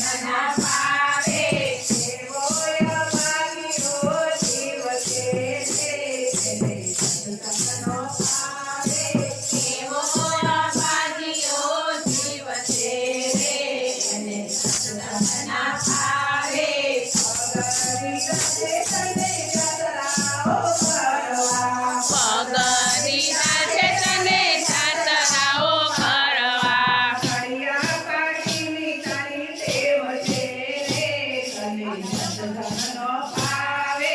Thank you. પાવે